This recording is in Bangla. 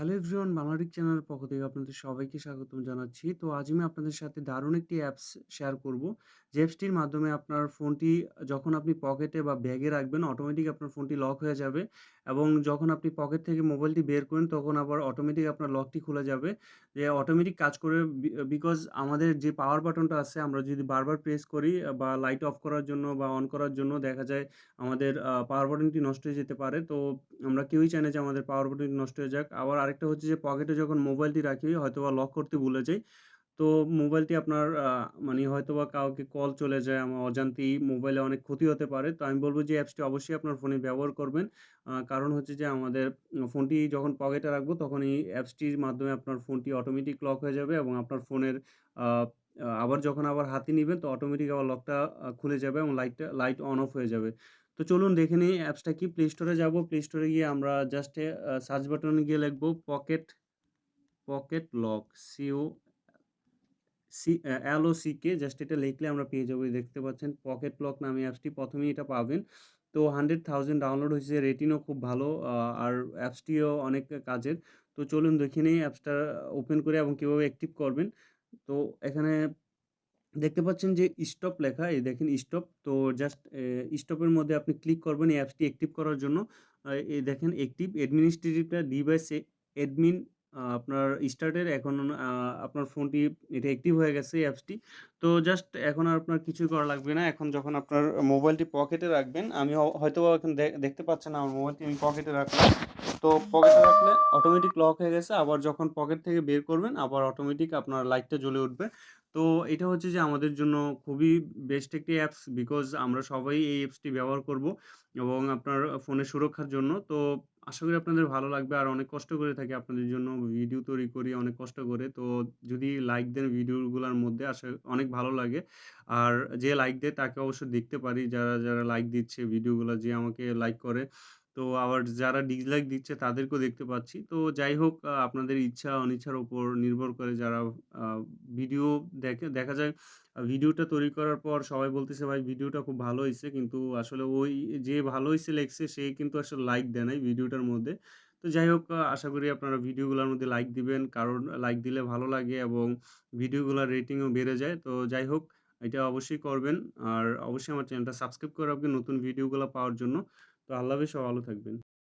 হ্যালো এভরিওয়ান বাংলাটিক চ্যানেলের পক্ষ থেকে আপনাদের সবাইকে স্বাগতম জানাচ্ছি। তো আজ আমি আপনাদের সাথে দারুণ একটি অ্যাপস শেয়ার করব। যে অ্যাপসটির মাধ্যমে আপনার ফোনটি যখন আপনি পকেটে বা ব্যাগে রাখবেন অটোমেটিক আপনার ফোনটি লক হয়ে যাবে এবং যখন আপনি পকেট থেকে মোবাইলটি বের করেন, তখন আবার অটোমেটিক আপনার লকটি খুলে যাবে। যে অটোমেটিক কাজ করে বিকজ আমাদের যে পাওয়ার বাটনটা আছে, আমরা যদি বারবার প্রেস করি বা লাইট অফ করার জন্য বা অন করার জন্য দেখা যায় আমাদের পাওয়ার বাটনটি নষ্ট হয়ে যেতে পারে। তো আমরা কেউই চাই না যে আমাদের পাওয়ার বাটনটি নষ্ট হয়ে যাক। আবার আরেকটা হচ্ছে যে পকেটে যখন মোবাইলটি রাখি, হয়তোবা লক করতে ভুলে যাই। তো মোবাইলটি আপনার মানে হয়তোবা কাউকে কল চলে যায়, আমার অজান্তেই মোবাইলে অনেক ক্ষতি হতে পারে। তো আমি বলব যে অ্যাপসটি অবশ্যই আপনার ফোনে ব্যবহার করবেন। কারণ হচ্ছে যে আমাদের ফোনটি যখন পকেটে রাখব তখন এই অ্যাপসটির মাধ্যমে আপনার ফোনটি অটোমেটিক লক হয়ে যাবে এবং আপনার ফোনের আবার যখন আবার হাতে নিবেন, তো অটোমেটিক আবার লকটা খুলে যাবে এবং লাইটটা লাইট অন অফ হয়ে যাবে। তো চলুন দেখে নিই অ্যাপসটা কি। প্লে স্টোরে যাব। প্লে স্টোরে গিয়ে আমরা জাস্ট সার্চ বাটনে গিয়ে লিখব pocket, pocket lock C O C ah L O C K just এটা লিখলে আমরা পেয়ে যাব। দেখতে পাচ্ছেন পকেট লক নামে অ্যাপসটি প্রথমেই এটা পাবেন। তো 100,000 ডাউনলোড হয়েছে রেটিংও খুব ভালো আর অ্যাপসটিও অনেক কাজের। তো চলুন দেখে নেই অ্যাপসটা ওপেন করে এবং কীভাবে অ্যাক্টিভ করবেন। তো এখানে দেখতে পাচ্ছেন যে স্টপ লেখা, এই দেখেন স্টপ। তো জাস্ট স্টপের মধ্যে আপনি ক্লিক করবেন এই অ্যাপসটি অ্যাক্টিভ করার জন্য। এই দেখেন অ্যাক্টিভ অ্যাডমিনিস্ট্রেটিভটা ডিভাইস অ্যাডমিন আপনার স্টার্টের এখন আপনার ফোনটি এটা অ্যাক্টিভ হয়ে গেছে এই অ্যাপসটি। তো জাস্ট এখন আর আপনার কিছুই করা লাগবে না। এখন যখন আপনার মোবাইলটি পকেটে রাখবেন, আমি হয়তো এখন দেখতে পাচ্ছেন আমার মোবাইলটি আমি পকেটে রাখলাম। তো পকেটে রাখলে অটোমেটিক লক হয়ে গেছে। আবার যখন পকেট থেকে বের করবেন আবার অটোমেটিক আপনার লাইটটা জ্বলে উঠবে। তো এটা হচ্ছে যে আমাদের জন্য খুবই বেস্ট একটি অ্যাপস বিকজ আমরা সবাই এই অ্যাপসটি ব্যবহার করব এবং আপনার ফোনের সুরক্ষার জন্য। তো আশা করি আপনাদের ভালো লাগবে। আর অনেক কষ্ট করে থাকি আপনাদের জন্য ভিডিও তৈরি করি অনেক কষ্ট করে। তো যদি লাইক দেন ভিডিওগুলোর মধ্যে আশা অনেক ভালো লাগে। আর যে লাইক দেয় তাকে অবশ্যই দেখতে পারি যারা, যারা লাইক দিচ্ছে ভিডিওগুলো যে আমাকে লাইক করে। তো আবার যারা ডিসলাইক দিচ্ছে তাদেরকেও দেখতে পাচ্ছি। তো যাই হোক আপনাদের ইচ্ছা অনিচ্ছার ওপর নির্ভর করে যারা ভিডিও দেখে দেখা যায় ভিডিওটা তৈরি করার পর সবাই বলতেছে, "ভাই ভিডিওটা খুব ভালো হয়েছে কিন্তু আসলে ওই যে ভালো হইছে লেখছে সে কিন্তু আসলে লাইক দেয় নাই ভিডিওটার মধ্যে। তো যাই হোক আশা করি আপনারা ভিডিওগুলোর মধ্যে লাইক দিবেন। কারণ লাইক দিলে ভালো লাগে এবং ভিডিওগুলোর রেটিংও বেড়ে যায়। তো যাই হোক এটা অবশ্যই করবেন। আর অবশ্যই আমার চ্যানেলটা সাবস্ক্রাইব করে রাখবেন নতুন ভিডিওগুলো পাওয়ার জন্য। তো আল্লাহ সব ভালো থাকবেন।